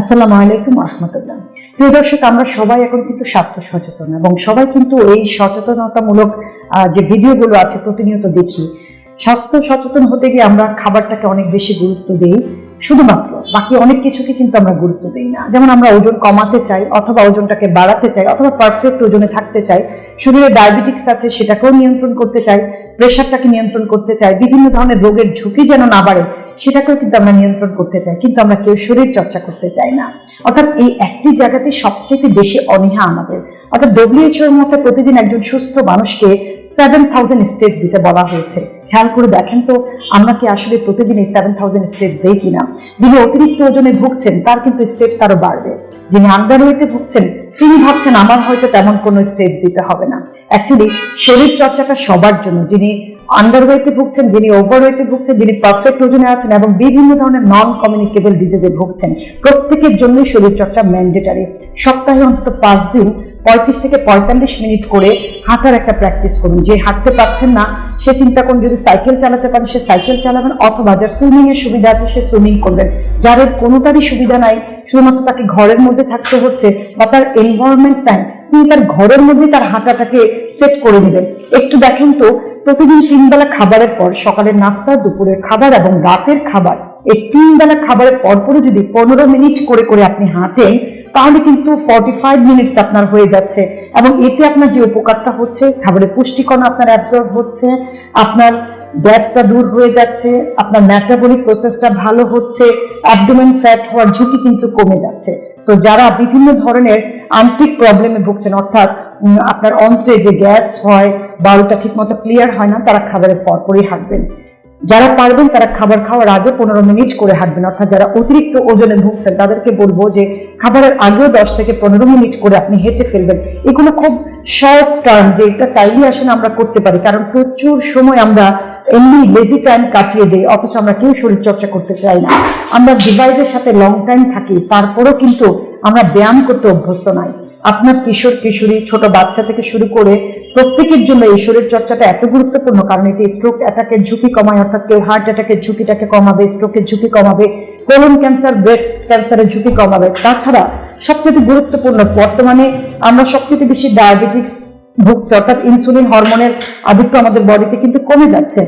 আসসালামু আলাইকুম রহমতুল্লাহ। প্রিয় দর্শক, আমরা সবাই এখন কিন্তু স্বাস্থ্য সচেতন এবং সবাই কিন্তু এই সচেতনতামূলক যে ভিডিওগুলো আছে প্রতিনিয়ত দেখি। স্বাস্থ্য সচেতন হতে গিয়ে আমরা খাবারটাকে অনেক বেশি গুরুত্ব দিই। শুধুমাত্র, বাকি অনেক কিছুকে কিন্তু আমরা গুরুত্ব দিই না। যেমন আমরা ওজন কমাতে চাই, অথবা ওজনটাকে বাড়াতে চাই, অথবা পারফেক্ট ওজনে থাকতে চাই, শরীরে ডায়াবেটিক্স আছে, সেটাকেও নিয়ন্ত্রণ করতে চাই প্রেশারটাকে নিয়ন্ত্রণ করতে চাই, বিভিন্ন ধরনের রোগের ঝুঁকি যেন না বাড়ে, সেটাকেও কিন্তু আমরা নিয়ন্ত্রণ করতে চাই, কিন্তু আমরা কেউ শরীর চর্চা করতে চাই না। অর্থাৎ এই একটি জায়গাতে সবচেয়ে বেশি অনীহা আমাদের। অর্থাৎ ডব্লিউএইচওর মধ্যে প্রতিদিন একজন সুস্থ মানুষকে সেভেন থাউজেন্ড স্টেজ দিতে বলা হয়েছে। খেয়াল করে দেখেন তো, আমরা কি আসলে প্রতিদিন এই সেভেন থাউজেন্ড স্টেপস দেই কিনা? যিনি অতিরিক্ত ওজনে ভুগছেন, তার কিন্তু স্টেপস আরও বাড়বে। যিনি আন্ডারওয়েটে ভুগছেন, তিনি ভাবছেন, আমার হয়তো তেমন কোনো স্টেপ দিতে হবে না। অ্যাকচুয়ালি শরীর চর্চাটা সবার জন্য। যিনি আন্ডারওয়েটে ভুগছেন, যিনি ওভারওয়েটে ভুগছেন, যিনি পারফেক্ট ওজনে আছেন এবং বিভিন্ন ধরনের নন কমিউনিকেবল ডিজিজে ভুগছেন, প্রত্যেকের জন্যই শরীর চর্চা ম্যান্ডেটারি সপ্তাহে অন্তত পাঁচ দিন পঁয়ত্রিশ থেকে পঁয়তাল্লিশ মিনিট করে হাঁটার একটা প্র্যাকটিস করুন। যে হাঁটতে পারছেন না, সে চিন্তা করুন যদি সাইকেল চালাতে পারেন, সে সাইকেল চালাবেন অথবা যার সুইমিং এর সুবিধা আছে, সে সুইমিং করবেন। যাদের কোনোটারই সুবিধা নাই, শুধুমাত্র তাকে ঘরের মধ্যে থাকতে হচ্ছে বা তার এনভায়রনমেন্ট নাই, তিনি তার ঘরের মধ্যে তার হাঁটাটাকে সেট করে নেবেন। একটু দেখেন তো প্রতিদিন তিন বেলা খাবারের পর সকালের নাস্তা, দুপুরের খাবার এবং রাতের খাবার। এই তিন বেলা খাবারের পরপরও যদি পনেরো মিনিট করে করে আপনি হাঁটেন, তাহলে কিন্তু ফর্টি ফাইভ মিনিটস আপনার হয়ে যাচ্ছে। এবং এতে আপনার যে উপকারটা হচ্ছে, খাবারের পুষ্টিকরণ আপনার অ্যাবজর্ব হচ্ছে, আপনার গ্যাসটা দূর হয়ে যাচ্ছে, আপনার ম্যাটাবলিক প্রসেসটা ভালো হচ্ছে অ্যাবডোমেন ফ্যাট হওয়ার ঝুঁকি কিন্তু কমে যাচ্ছে। সো যারা বিভিন্ন ধরনের আন্ত্রিক প্রবলেমে ভুগছেন, অর্থাৎ আপনার অন্ত্রে যে গ্যাস হয় বাউলটা ঠিক মতো ক্লিয়ার হয় না, তারা খাবারের পরপরই হাঁটবেন। যারা পারবেন তারা খাবার খাওয়ার আগে পনেরো মিনিট করে হাঁটবেন। অর্থাৎ যারা অতিরিক্ত ওজনে ভুগছেন, তাদেরকে বলব যে খাবারের আগেও দশ থেকে পনেরো মিনিট করে আপনি হেঁটে ফেলবেন। এগুলো খুব শর্ট টার্ম যে এটা চাইলে আসলে আমরা করতে পারি, কারণ প্রচুর সময় আমরা এমনি লেজি টাইম কাটিয়ে দিই, অথচ আমরা কেউ শরীরচর্চা করতে চাই না। আমরা ডিভাইসের সাথে লং টাইম থাকি, তারপরেও কিন্তু আমরা ব্যায়াম করতে অভ্যস্ত নাই আপনার কিশোর, কিশোরী, ছোট বাচ্চা থেকে শুরু করে প্রত্যেকের জন্য এই শরীর চর্চাটা এত গুরুত্বপূর্ণ, কারণ এটি স্ট্রোক অ্যাটাকের ঝুঁকি কমায়, অর্থাৎ কেউ হার্ট অ্যাটাকের ঝুঁকিটাকে কমাবে স্ট্রোকের ঝুঁকি কমাবে কোলন ক্যান্সার ব্রেস্ট ক্যান্সারের ঝুঁকি কমাবে। তাছাড়া সবচেয়ে গুরুত্বপূর্ণ, বর্তমানে আমরা সবচেয়ে বেশি ডায়াবেটিক্স ভুগছে, অর্থাৎ ইনসুলিন হরমোনের আধিক্য আমাদের বডিতে কিন্তু কমে যাচ্ছে।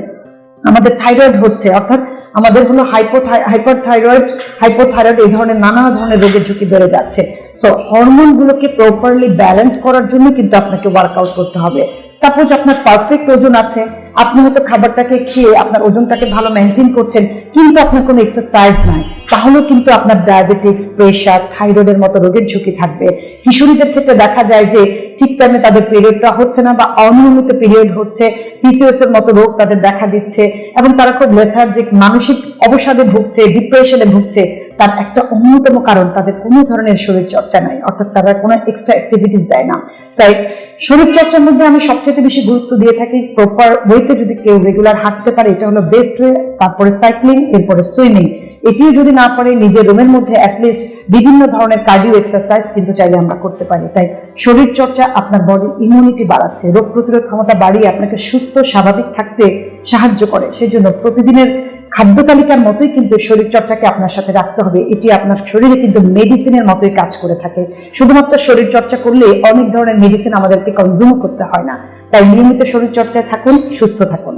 আমাদের থাইরয়েড হচ্ছে, অর্থাৎ আমাদের হলো হাইপার থাইরয়েড হাইপোথাইরয়েড এই ধরনের নানা ধরনের রোগের ঝুঁকি বেড়ে যাচ্ছে। সো হরমোনগুলোকে প্রপারলি ব্যালেন্স করার জন্য কিন্তু আপনাকে ওয়ার্কআউট করতে হবে। সাপোজ আপনার পারফেক্ট ওজন আছে, আপনি হয়তো খাবারটাকে খেয়ে আপনার ওজনটাকে ভালো মেনটেন করছেন, কিন্তু আপনার কোনো এক্সারসাইজ নাই। তাহলেও কিন্তু আপনার ডায়াবেটিক্স প্রেশার থাইরয়েডের মতো রোগের ঝুঁকি থাকবে। কিশোরীদের ক্ষেত্রে দেখা যায় যে ঠিক টাইমে তাদের পিরিয়ডটা হচ্ছে না বা অনিয়মিত পিরিয়ড হচ্ছে। পিসিওএস এর মতো রোগ তাদের দেখা দিচ্ছে এবং তারা খুব লেথার্জিক মানসিক অবসাদে ভুগছে ডিপ্রেশনে ভুগছে। তার একটা অন্যতম কারণ তাদের কোনো ধরনের শরীর চর্চা নাই, অর্থাৎ তারা কোনো এক্সট্রা অ্যাক্টিভিটিস দেয় না। তাই শরীর চর্চার মধ্যে আমি সবচেয়ে বেশি গুরুত্ব দিয়ে থাকি প্রপার ওয়েতে যদি কেউ রেগুলার হাঁটতে পারে, এটা হলো বেস্ট ওয়ে তারপরে সাইক্লিং এরপরে সুইমিং এটিও যদি না পারে নিজের রুমের মধ্যে অ্যাটলিস্ট বিভিন্ন ধরনের কার্ডিও এক্সারসাইজ কিন্তু চাইলে আমরা করতে পারি। তাই শরীর চর্চা আপনার বডির ইমিউনিটি বাড়াচ্ছে, রোগ প্রতিরোধ ক্ষমতা বাড়িয়ে আপনাকে সুস্থ, স্বাভাবিক থাকতে সাহায্য করে। সেজন্য প্রতিদিনের খাদ্য তালিকার মতোই কিন্তু শরীর চর্চাকে আপনার সাথে রাখতে হবে। এটি আপনার শরীরে কিন্তু মেডিসিনের মতোই কাজ করে থাকে। শুধুমাত্র শরীর চর্চা করলে অনেক ধরনের মেডিসিন আমাদেরকে কনজিউম করতে হয় না। তাই নিয়মিত শরীর চর্চায় থাকুন, সুস্থ থাকুন।